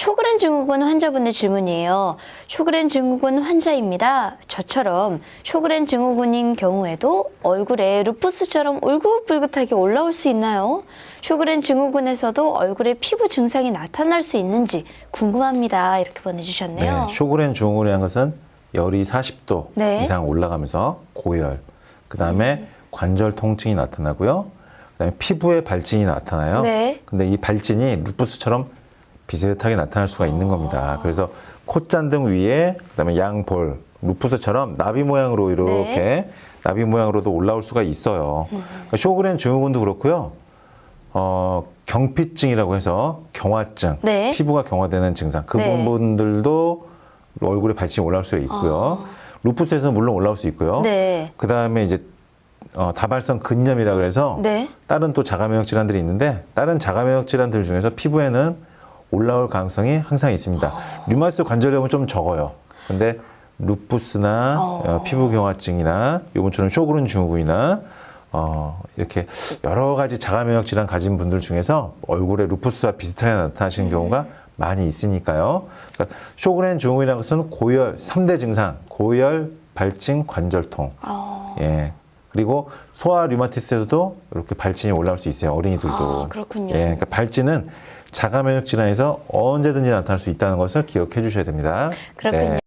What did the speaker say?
쇼그렌 증후군 환자분의 질문이에요. 쇼그렌 증후군 환자입니다. 저처럼 쇼그렌 증후군인 경우에도 얼굴에 루푸스처럼 울긋불긋하게 올라올 수 있나요? 쇼그렌 증후군에서도 얼굴에 피부 증상이 나타날 수 있는지 궁금합니다. 이렇게 보내주셨네요. 네, 쇼그렌 증후군이라는 것은 열이 40도 네. 이상 올라가면서 고열, 그 다음에 관절 통증이 나타나고요. 그다음에 피부에 발진이 나타나요. 네. 근데 이 발진이 루푸스처럼 비슷하게 나타날 수가 있는 겁니다. 그래서 콧잔등 위에 그다음에 양볼, 루푸스처럼 나비 모양으로 이렇게 네. 나비 모양으로도 올라올 수가 있어요. 그러니까 쇼그렌 증후군도 그렇고요. 어, 경피증이라고 해서 경화증, 네. 피부가 경화되는 증상 그 네. 부분들도 얼굴에 발진이 올라올 수 있고요. 루푸스에서 물론 올라올 수 있고요. 네. 그 다음에 이제 어, 다발성 근염이라 그래서 네. 다른 또 자가면역 질환들이 있는데 다른 자가면역 질환들 중에서 피부에는 올라올 가능성이 항상 있습니다. 아. 류마티스 관절염은 좀 적어요. 근데 루푸스나 어. 어, 피부 경화증이나 요번처럼 쇼그른 증후군이나 어, 이렇게 여러 가지 자가면역 질환 가진 분들 중에서 얼굴에 루푸스와 비슷하게 나타나시는 음. 경우가 많이 있으니까요. 그러니까 쇼그렌 증후군이라는 것은 고열 삼대 증상, 고열, 발진, 관절통. 어, 예. 그리고 소아 류마티스에서도 이렇게 발진이 올라올 수 있어요. 어린이들도. 아, 그렇군요. 예. 그러니까 발진은 자가 면역 질환에서 언제든지 나타날 수 있다는 것을 기억해 주셔야 됩니다. 그렇군요. 네.